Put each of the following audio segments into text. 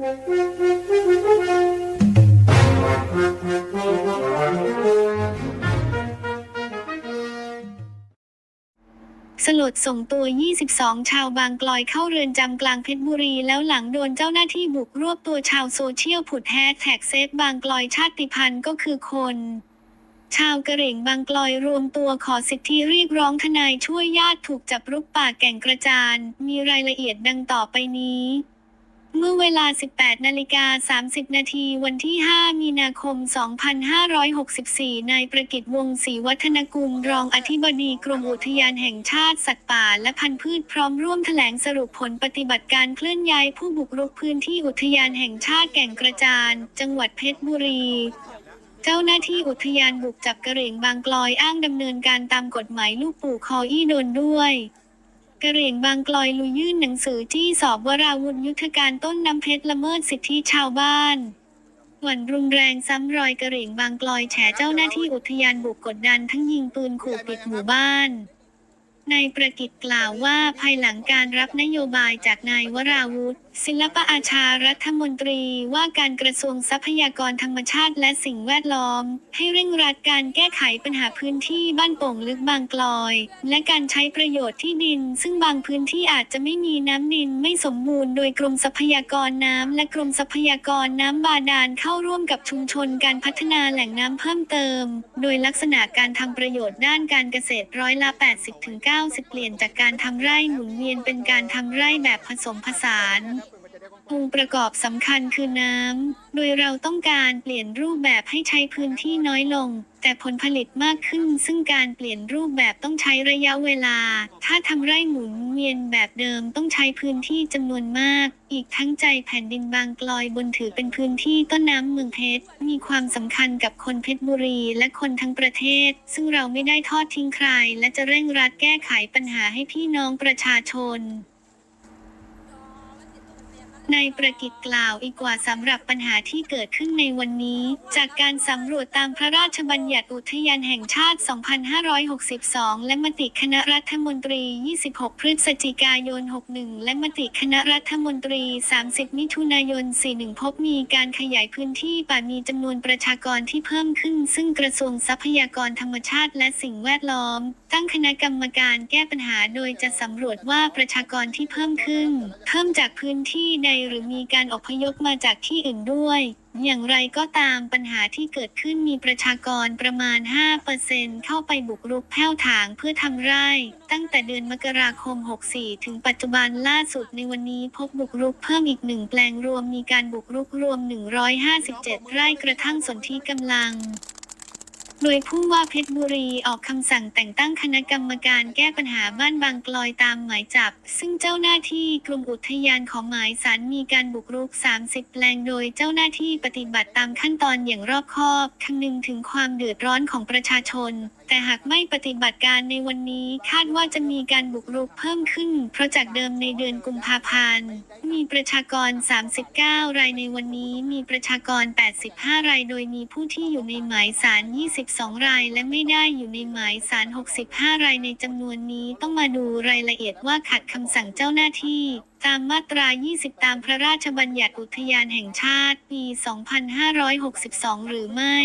สลดส่งตัว 22 ชาวบางกลอยเข้าเรือนจำกลางเพชรบุรี แล้วหลังโดนเจ้าหน้าที่บุกรวบตัวชาวโซเชียลผุดแฮชแท็กเซฟบางกลอยชาติพันธุ์ก็คือคน ชาวกระเหรี่ยงบางกลอยรวมตัวขอสิทธิเรียกร้องทนายช่วยญาติถูกจับรุกป่าแก่งกระจาน มีรายละเอียดดังต่อไปนี้ เมื่อเวลา 18 นาฬิกา 30 นาทีวันที่ 5 มีนาคม 2564 นายประกิตวงศรีวัฒนกุลรองอธิบดีกรมอุทยานแห่งชาติสัตว์ป่าและพันธุ์พืชพร้อมร่วมแถลงสรุปผลปฏิบัติการเคลื่อนย้ายผู้บุกรุกพื้นที่อุทยานแห่งชาติแก่งกระจาน จังหวัดเพชรบุรีเจ้าหน้าที่อุทยานบุกจับกระเหรี่ยงบางกลอยอ้างดำเนินการตามกฎหมายลูกปู่คออี้โดนด้วย กระเหรี่ยงบางกลอยลุยยื่นหนังสือจี้สอบวราวุธยุทธการต้นน้ำเพชรละเมิดสิทธิชาวบ้านหวั่นรุนแรงซ้ำรอยกระเหรี่ยงบางกลอยแฉเจ้าหน้าที่อุทยานบุกกดดันทั้งยิงปืนขู่ปิดหมู่บ้าน นายประกิตกล่าวว่าภายหลังการรับนโยบายจากนายวราวุธ ศิลปอาชารัฐมนตรีว่าการกระทรวงทรัพยากรธรรมชาติและสิ่งแวดล้อม ให้เร่งรัดการแก้ไขปัญหาพื้นที่บ้านโป่งลึกบางกลอย และการใช้ประโยชน์ที่ดิน ซึ่งบางพื้นที่อาจจะไม่มีน้ำดินไม่สมบูรณ์โดยกรมทรัพยากรน้ำและกรมทรัพยากรน้ำบาดาลเข้าร่วมกับชุมชนการพัฒนาแหล่งน้ำเพิ่มเติม โดยลักษณะการทำประโยชน์ด้านการเกษตรร้อยละ 80-90จะเปลี่ยนจากการทำไร่หมุนเวียนเป็นการทำไร่แบบผสมผสาน องค์ประกอบสำคัญคือน้ำ โดยเราต้องการเปลี่ยนรูปแบบให้ใช้พื้นที่น้อยลง แต่ผลผลิตมากขึ้น ซึ่งการเปลี่ยนรูปแบบต้องใช้ระยะเวลา ถ้าทำไร่หมุนเวียนแบบเดิมต้องใช้พื้นที่จำนวนมาก อีกทั้งใจแผ่นดินบางกลอยบนถือเป็นพื้นที่ต้นน้ำเมืองเพชร มีความสำคัญกับคนเพชรบุรีและคนทั้งประเทศ ซึ่งเราไม่ได้ทอดทิ้งใคร และจะเร่งรัดแก้ไขปัญหาให้พี่น้องประชาชน นายประกิตกล่าวอีกว่าสำหรับปัญหาที่เกิดขึ้นในวันนี้ จากการสำรวจตามพระราชบัญญัติอุทยานแห่งชาติ 2562 และมติคณะรัฐมนตรี 26 พฤศจิกายน 61 และมติคณะรัฐมนตรี 30 มิถุนายน 41 พบมีการขยายพื้นที่ป่ามีจำนวนประชากรที่เพิ่มขึ้น ซึ่งกระทรวงทรัพยากรธรรมชาติและสิ่งแวดล้อม ตั้งคณะกรรมการแก้ปัญหาโดยจะสำรวจว่าประชากรที่เพิ่มขึ้น เพิ่มจากพื้นที่ใดหรือมีการอพยพมาจากที่อื่นด้วย อย่างไรก็ตามปัญหาที่เกิดขึ้นมีประชากรประมาณ 5%เข้าไปบุกรุกแผ้วถางเพื่อทำไร่ ตั้งแต่เดือนมกราคม 64 ถึงปัจจุบันล่าสุดในวันนี้พบบุกรุกเพิ่มอีกหนึ่งแปลงรวมมีการบุกรุกรวม 157 ไร่กระทั่งสนธิกำลัง โดยผู้ว่าเพชรบุรีออกคำสั่งแต่งตั้งคณะกรรมการแก้ปัญหาบ้านบางกลอยตามหมายจับ ซึ่งเจ้าหน้าที่กรมอุทยานของหมายสารมีการบุกรุก 30 แปลงโดยเจ้าหน้าที่ปฏิบัติตามขั้นตอนอย่างรอบคอบคำนึงถึงความเดือดร้อนของประชาชน แต่หากไม่ปฏิบัติการในวันนี้คาดว่าจะมีการบุกรุกเพิ่มขึ้น เพราะจากเดิมในเดือนกุมภาพันธ์ มีประชากร 39 รายในวันนี้ มีประชากร 85 รายโดยมีผู้ที่อยู่ในหมายสาร 22 ราย และไม่ได้อยู่ในหมายสาร 65 รายในจำนวนนี้ต้องมาดูรายละเอียดว่าขัดคำสั่งเจ้าหน้าที่ตามมาตรา 20 ตามพระราชบัญญัติอุทยานแห่งชาติ ปี 2562 หรือไม่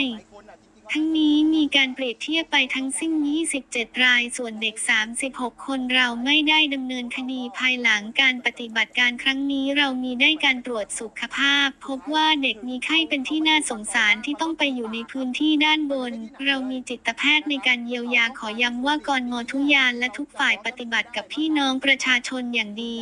ทั้งนี้มีการเปรียบเทียบไปทั้งสิ้น 27 ราย ส่วนเด็ก 36 คนเราไม่ได้ดำเนินคดีภายหลังการปฏิบัติการครั้งนี้เรามีได้การตรวจสุขภาพ พบว่าเด็กมีไข้เป็นที่น่าสงสารที่ต้องไปอยู่ในพื้นที่ด้านบน เรามีจิตแพทย์ในการเยียวยาขอย้ำว่ากรงอทุกยานและทุกฝ่ายปฏิบัติกับพี่น้องประชาชนอย่างดี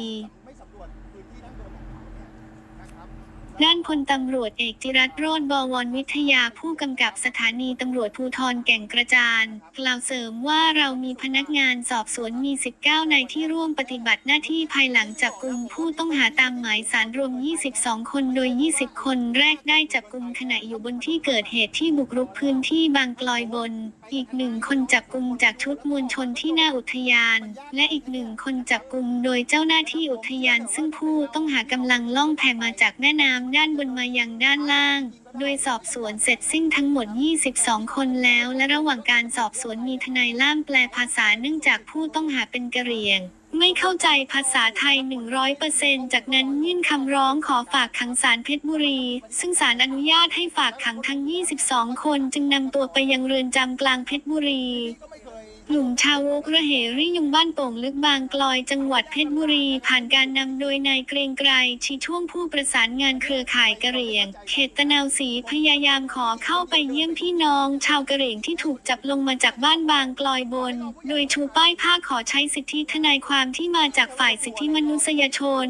ด้านพลตำรวจเอกจิรัตน์โรจน์บวรวิทยาผู้กำกับสถานีตำรวจภูธรแก่งกระจานกล่าวเสริมว่าเรามีพนักงานสอบสวนมี 19 นายที่ร่วมปฏิบัติหน้าที่ภายหลังจับกลุ่มผู้ต้องหาตามหมายสารรวม 22 คนโดย 20 คนแรกได้จับกลุ่มขณะอยู่บนที่เกิดเหตุที่บุกรุกพื้นที่บางกลอยบน อีกหนึ่งคนจับกลุ่มจากชุดมวลชนที่หน้าอุทยาน และอีกหนึ่งคนจับกลุ่มโดยเจ้าหน้าที่อุทยาน ซึ่งผู้ต้องหากำลังล่องแพมาจากแม่น้ำด้านบนมายังด้านล่าง โดยสอบสวนเสร็จสิ้นทั้งหมด 22 คนแล้ว และระหว่างการสอบสวนมีทนายล่ามแปลภาษาเนื่องจากผู้ต้องหาเป็นกะเหรี่ยง ไม่เข้าใจภาษาไทย 100%จากนั้นยื่นคำร้องขอฝากขังศาลเพชรบุรี ซึ่งศาลอนุญาตให้ฝากขังทั้ง 22 คนจึงนำตัวไปยังเรือนจำกลางเพชรบุรี กลุ่มชาวโวกระเหริยงบ้านโป่งลึกบางกลอยจังหวัดเพชรบุรี ผ่านการนำโดยนายเกรงไกรชีช่วงผู้ประสานงานเครือข่ายกะเหรี่ยง เขตตะนาวศรีพยายามขอเข้าไปเยี่ยมพี่น้อง ชาวกะเหรี่ยงที่ถูกจับลงมาจากบ้านบางกลอยบน โดยชูป้ายผ้าขอใช้สิทธิทนายความที่มาจากฝ่ายสิทธิมนุษยชน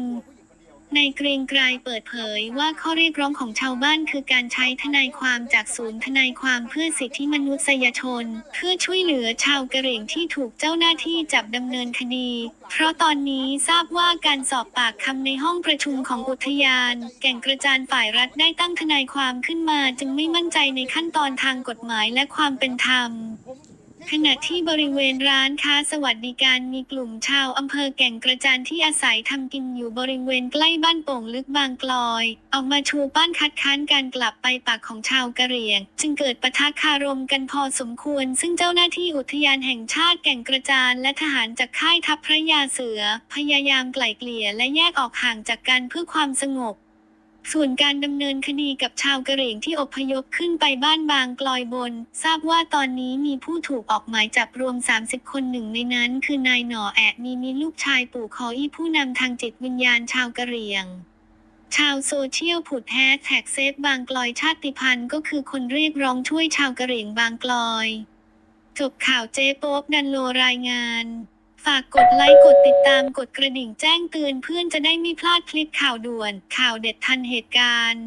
นายเกรียงไกรเปิดเผยว่าข้อเรียกร้องของชาวบ้านคือการใช้ทนายความจากศูนย์ทนายความเพื่อสิทธิมนุษยชน เพื่อช่วยเหลือชาวกะเหรี่ยงที่ถูกเจ้าหน้าที่จับดำเนินคดี เพราะตอนนี้ทราบว่าการสอบปากคำในห้องประชุมของอุทยาน แก่งกระจานฝ่ายรัฐได้ตั้งทนายความขึ้นมา จึงไม่มั่นใจในขั้นตอนทางกฎหมายและความเป็นธรรม ขณะที่บริเวณร้านค้าสวัสดิการมีกลุ่มชาวอำเภอแก่งกระจานที่อาศัยทำกินอยู่บริเวณใกล้บ้านโป่งลึกบางกลอย ออกมาชูป้านคัดค้านการกลับไปปากของชาวกะเหรี่ยง จึงเกิดปะทะคารมกันพอสมควร ซึ่งเจ้าหน้าที่อุทยานแห่งชาติแก่งกระจานและทหารจากค่ายทัพพระยาเสือ พยายามไกล่เกลี่ยและแยกออกห่างจากกันเพื่อความสงบ ส่วนการดำเนินคดีกับชาวกะเหรี่ยงที่อพยพขึ้นไปบ้านบางกลอยบน ทราบว่าตอนนี้มีผู้ถูกออกหมายจับรวม 30 คนหนึ่งในนั้น คือนายหนอแอะมีมีลูกชายปู่คออี้ผู้นำทางจิตวิญญาณชาวกะเหรี่ยง ชาวโซเชียลผุดแฮชแท็กเซฟบางกลอยชาติพันธุ์ก็คือคนเรียกร้องช่วยชาวกะเหรี่ยงบางกลอย จบข่าวเจ๊โป๊บดันโลรายงาน ฝากกดไลค์กดติดตามกดกระดิ่งแจ้งเตือนเพื่อนจะได้ไม่พลาดคลิปข่าวด่วน ข่าวเด็ดทันเหตุการณ์